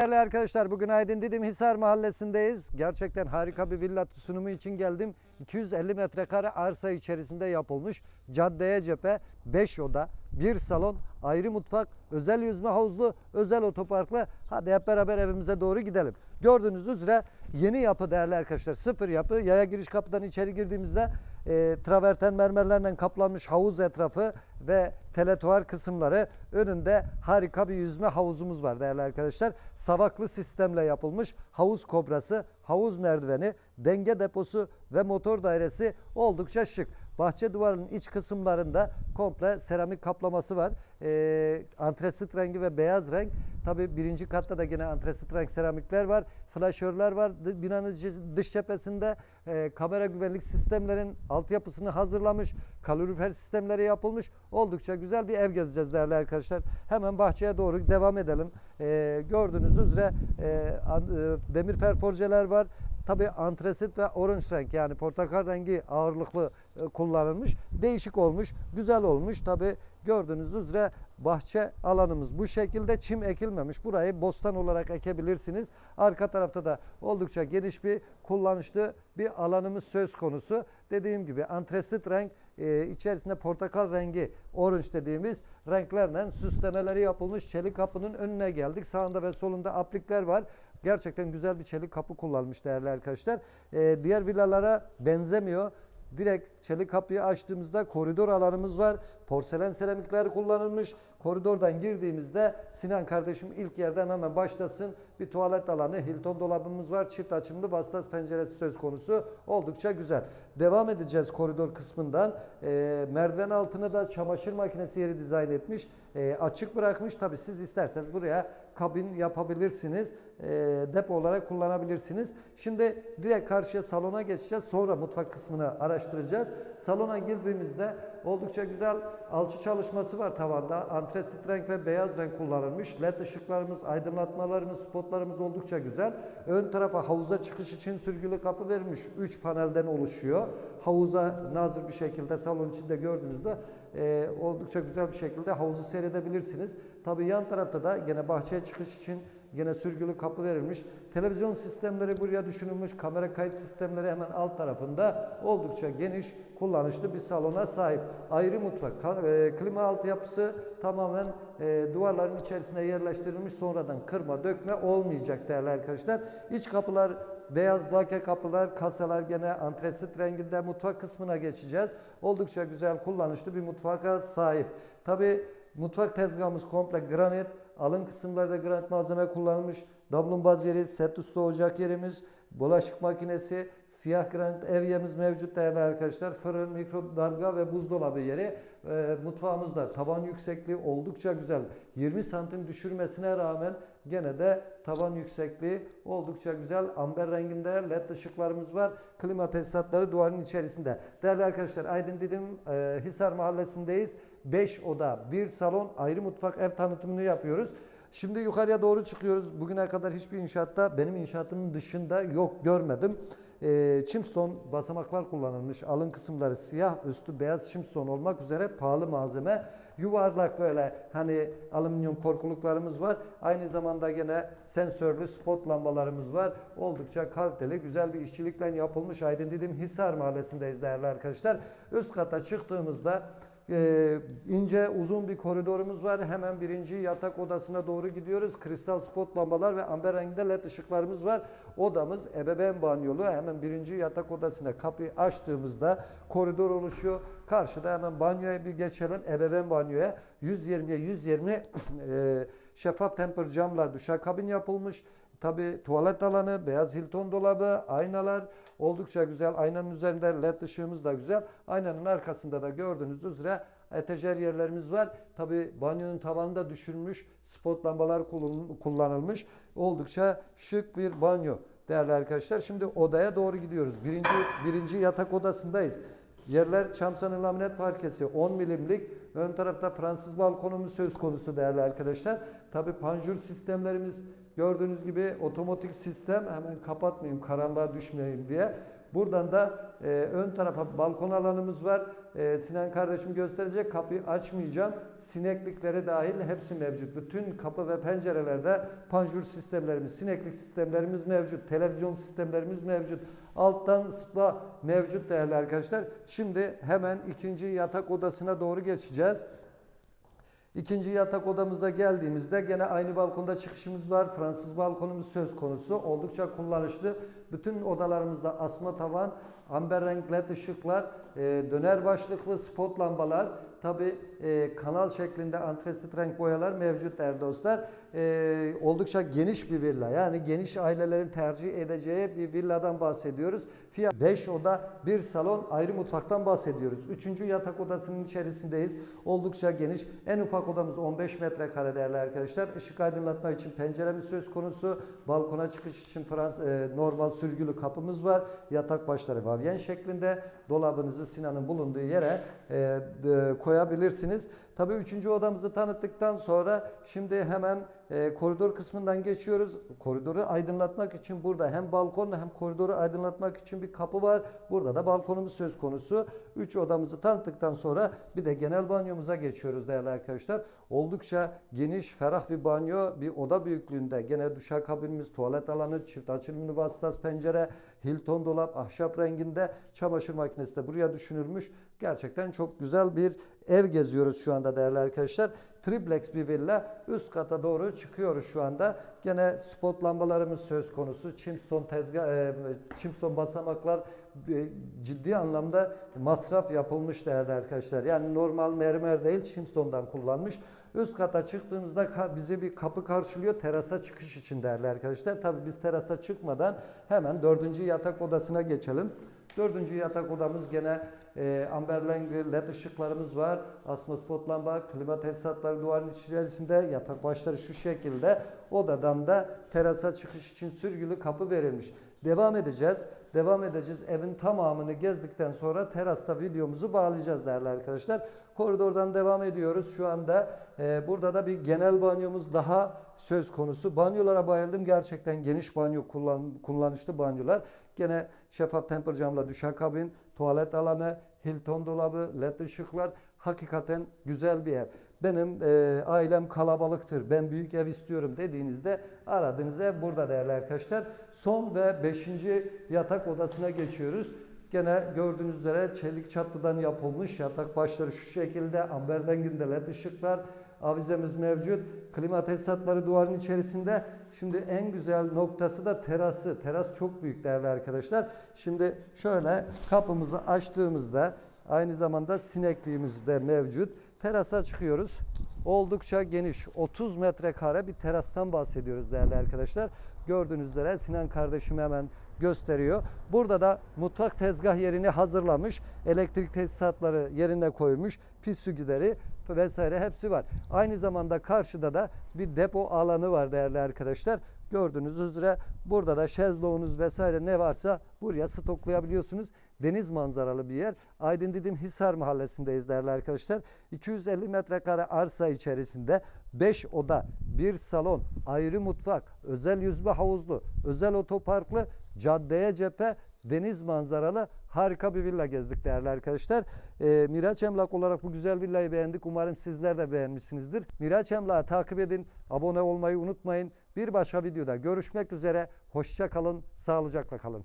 Değerli arkadaşlar bugün Aydın Didim Hisar Mahallesi'ndeyiz. Gerçekten harika bir villa sunumu için geldim. 250 metrekare arsa içerisinde yapılmış. Caddeye cephe 5 oda, 1 salon, ayrı mutfak, özel yüzme havuzlu, özel otoparklı. Hadi hep beraber evimize doğru gidelim. Gördüğünüz üzere yeni yapı değerli arkadaşlar. Sıfır yapı. Yaya giriş kapıdan içeri girdiğimizde e, traverten mermerlerle kaplanmış havuz etrafı ve teletuar kısımları önünde harika bir yüzme havuzumuz var değerli arkadaşlar. Savaklı sistemle yapılmış havuz kobrası, havuz merdiveni, denge deposu ve motor dairesi oldukça şık. Bahçe duvarının iç kısımlarında komple seramik kaplaması var. Ee, antresit rengi ve beyaz renk. Tabi birinci katta da yine antresit renk seramikler var. Flaşörler var. Binanın dış- cephesinde e, kamera güvenlik sistemlerin altyapısını hazırlamış. Kalorifer sistemleri yapılmış. Oldukça güzel bir ev gezeceğiz değerli arkadaşlar. Hemen bahçeye doğru devam edelim. Ee, gördüğünüz üzere e, e, demir ferforjeler var. Tabi antresit ve orange renk yani portakal rengi ağırlıklı e, kullanılmış. Değişik olmuş, güzel olmuş. Tabi gördüğünüz üzere bahçe alanımız bu şekilde çim ekilmemiş. Burayı bostan olarak ekebilirsiniz. Arka tarafta da oldukça geniş bir kullanışlı bir alanımız söz konusu. Dediğim gibi antresit renk e, içerisinde portakal rengi orange dediğimiz renklerle süslemeleri yapılmış. Çelik kapının önüne geldik. Sağında ve solunda aplikler var. Gerçekten güzel bir çelik kapı kullanmış değerli arkadaşlar. Ee, diğer villalara benzemiyor. Direkt çelik kapıyı açtığımızda koridor alanımız var. Porselen seramikler kullanılmış. Koridordan girdiğimizde Sinan kardeşim ilk yerden hemen başlasın. Bir tuvalet alanı, Hilton dolabımız var. Çift açımlı vasıtası penceresi söz konusu. Oldukça güzel. Devam edeceğiz koridor kısmından. Ee, merdiven altına da çamaşır makinesi yeri dizayn etmiş. Ee, açık bırakmış. Tabi siz isterseniz buraya kabin yapabilirsiniz. Ee, depo olarak kullanabilirsiniz. Şimdi direkt karşıya salona geçeceğiz. Sonra mutfak kısmını araştıracağız. Salona girdiğimizde oldukça güzel alçı çalışması var tavanda. Antresit renk ve beyaz renk kullanılmış. LED ışıklarımız, aydınlatmalarımız, spotlarımız oldukça güzel. Ön tarafa havuza çıkış için sürgülü kapı verilmiş. 3 panelden oluşuyor. Havuza nazır bir şekilde salon içinde gördüğünüzde e, oldukça güzel bir şekilde havuzu seyredebilirsiniz. Tabii yan tarafta da gene bahçeye çıkış için Yine sürgülü kapı verilmiş. Televizyon sistemleri buraya düşünülmüş. Kamera kayıt sistemleri hemen alt tarafında oldukça geniş, kullanışlı bir salona sahip. Ayrı mutfak. E, klima altyapısı tamamen e, duvarların içerisine yerleştirilmiş. Sonradan kırma, dökme olmayacak değerli arkadaşlar. İç kapılar Beyaz lake kapılar, kasalar gene antresit renginde mutfak kısmına geçeceğiz. Oldukça güzel, kullanışlı bir mutfaka sahip. Tabi mutfak tezgahımız komple granit. Alın kısımlarda granit malzeme kullanılmış. Dablumbaz yeri, set üstü ocak yerimiz, bulaşık makinesi, siyah granit evyemiz mevcut değerli arkadaşlar. Fırın, mikrodalga ve buzdolabı yeri. E, mutfağımızda tavan yüksekliği oldukça güzel. 20 santim düşürmesine rağmen gene de tavan yüksekliği oldukça güzel. Amber renginde led ışıklarımız var. Klima tesisatları duvarın içerisinde. Değerli arkadaşlar Aydın Didim e, Hisar Mahallesi'ndeyiz. 5 oda, 1 salon, ayrı mutfak ev tanıtımını yapıyoruz. Şimdi yukarıya doğru çıkıyoruz. Bugüne kadar hiçbir inşaatta benim inşaatımın dışında yok görmedim. Ee, chimstone basamaklar kullanılmış. Alın kısımları siyah, üstü beyaz chimstone olmak üzere pahalı malzeme. Yuvarlak böyle hani alüminyum korkuluklarımız var. Aynı zamanda gene sensörlü spot lambalarımız var. Oldukça kaliteli, güzel bir işçilikle yapılmış Aydın Didim Hisar Mahallesi'ndeyiz değerli arkadaşlar. Üst kata çıktığımızda ee, ince uzun bir koridorumuz var. Hemen birinci yatak odasına doğru gidiyoruz. Kristal spot lambalar ve amber renginde led ışıklarımız var. Odamız ebeveyn banyolu. Hemen birinci yatak odasına kapıyı açtığımızda koridor oluşuyor. Karşıda hemen banyoya bir geçelim. Ebeveyn banyoya 120'ye 120 e, şeffaf temper camla duşakabin yapılmış. Tabi tuvalet alanı, beyaz Hilton dolabı, aynalar oldukça güzel. Aynanın üzerinde led ışığımız da güzel. Aynanın arkasında da gördüğünüz üzere etajer yerlerimiz var. Tabi banyonun tavanında düşürmüş spot lambalar kullan- kullanılmış. Oldukça şık bir banyo değerli arkadaşlar. Şimdi odaya doğru gidiyoruz. Birinci, birinci yatak odasındayız. Yerler çam sanı laminat parkesi 10 milimlik. Ön tarafta Fransız balkonumuz söz konusu değerli arkadaşlar. Tabi panjur sistemlerimiz gördüğünüz gibi otomatik sistem. Hemen kapatmayayım karanlığa düşmeyeyim diye. Buradan da e, ön tarafa balkon alanımız var. E, Sinan kardeşim gösterecek. Kapıyı açmayacağım. Sineklikleri dahil hepsi mevcut. Bütün kapı ve pencerelerde panjur sistemlerimiz, sineklik sistemlerimiz mevcut. Televizyon sistemlerimiz mevcut. Alttan ısıtma mevcut değerli arkadaşlar. Şimdi hemen ikinci yatak odasına doğru geçeceğiz. İkinci yatak odamıza geldiğimizde gene aynı balkonda çıkışımız var. Fransız balkonumuz söz konusu. Oldukça kullanışlı. Bütün odalarımızda asma tavan, amber renk led ışıklar, e, döner başlıklı spot lambalar, tabi kanal şeklinde antresit renk boyalar mevcut değerli dostlar. E, oldukça geniş bir villa. Yani geniş ailelerin tercih edeceği bir villadan bahsediyoruz. Fiyat 5 oda, 1 salon, ayrı mutfaktan bahsediyoruz. Üçüncü yatak odasının içerisindeyiz. Oldukça geniş. En ufak odamız 15 metrekare değerli arkadaşlar. Işık aydınlatma için penceremiz söz konusu. Balkona çıkış için Frans e, normal sürgülü kapımız var. Yatak başları vavyen şeklinde. Dolabınızı Sinan'ın bulunduğu yere e, de- koyabilirsiniz. Tabii üçüncü odamızı tanıttıktan sonra şimdi hemen e, koridor kısmından geçiyoruz. Koridoru aydınlatmak için burada hem balkon hem koridoru aydınlatmak için bir kapı var. Burada da balkonumuz söz konusu. Üç odamızı tanıttıktan sonra bir de genel banyomuza geçiyoruz değerli arkadaşlar. Oldukça geniş, ferah bir banyo, bir oda büyüklüğünde. Gene duşakabinimiz, tuvalet alanı, çift açılımlı vasıtas pencere, Hilton dolap, ahşap renginde çamaşır makinesi de buraya düşünülmüş. Gerçekten çok güzel bir ev geziyoruz şu anda değerli arkadaşlar. Triplex bir villa. Üst kata doğru çıkıyoruz şu anda. Gene spot lambalarımız söz konusu. Chimstone tezgah, e, chimstone basamaklar ciddi anlamda masraf yapılmış değerli arkadaşlar. Yani normal mermer değil chimstone'dan kullanmış. Üst kata çıktığımızda bizi bir kapı karşılıyor terasa çıkış için değerli arkadaşlar. Tabii biz terasa çıkmadan hemen dördüncü yatak odasına geçelim. Dördüncü yatak odamız gene e, amber rengi led ışıklarımız var. Asma spot lamba, klima tesisatları duvarın içerisinde. Yatak başları şu şekilde. Odadan da terasa çıkış için sürgülü kapı verilmiş. Devam edeceğiz. Devam edeceğiz. Evin tamamını gezdikten sonra terasta videomuzu bağlayacağız değerli arkadaşlar. Koridordan devam ediyoruz. Şu anda e, burada da bir genel banyomuz daha söz konusu. Banyolara bayıldım. Gerçekten geniş banyo kullan, kullanışlı banyolar. Gene şeffaf temper camla duşakabin, tuvalet alanı, Hilton dolabı, led ışıklar. Hakikaten güzel bir ev. Benim e, ailem kalabalıktır, ben büyük ev istiyorum dediğinizde aradığınız ev burada değerli arkadaşlar. Son ve beşinci yatak odasına geçiyoruz. Gene gördüğünüz üzere çelik çatıdan yapılmış yatak başları şu şekilde amber renginde led ışıklar, avizemiz mevcut. Klima tesisatları duvarın içerisinde. Şimdi en güzel noktası da terası. Teras çok büyük değerli arkadaşlar. Şimdi şöyle kapımızı açtığımızda aynı zamanda sinekliğimiz de mevcut. Terasa çıkıyoruz. Oldukça geniş 30 metrekare bir terastan bahsediyoruz değerli arkadaşlar. Gördüğünüz üzere Sinan kardeşim hemen gösteriyor. Burada da mutfak tezgah yerini hazırlamış. Elektrik tesisatları yerine koymuş. Pis su gideri vesaire hepsi var. Aynı zamanda karşıda da bir depo alanı var değerli arkadaşlar. Gördüğünüz üzere burada da şezlongunuz vesaire ne varsa buraya stoklayabiliyorsunuz. Deniz manzaralı bir yer. Aydın Didim Hisar Mahallesi'ndeyiz değerli arkadaşlar. 250 metrekare arsa içerisinde 5 oda, 1 salon, ayrı mutfak, özel yüzme havuzlu, özel otoparklı, caddeye cephe, deniz manzaralı harika bir villa gezdik değerli arkadaşlar. Ee, Miraç Emlak olarak bu güzel villayı beğendik. Umarım sizler de beğenmişsinizdir. Miraç Emlak'ı takip edin, abone olmayı unutmayın. Bir başka videoda görüşmek üzere. Hoşça kalın, sağlıcakla kalın.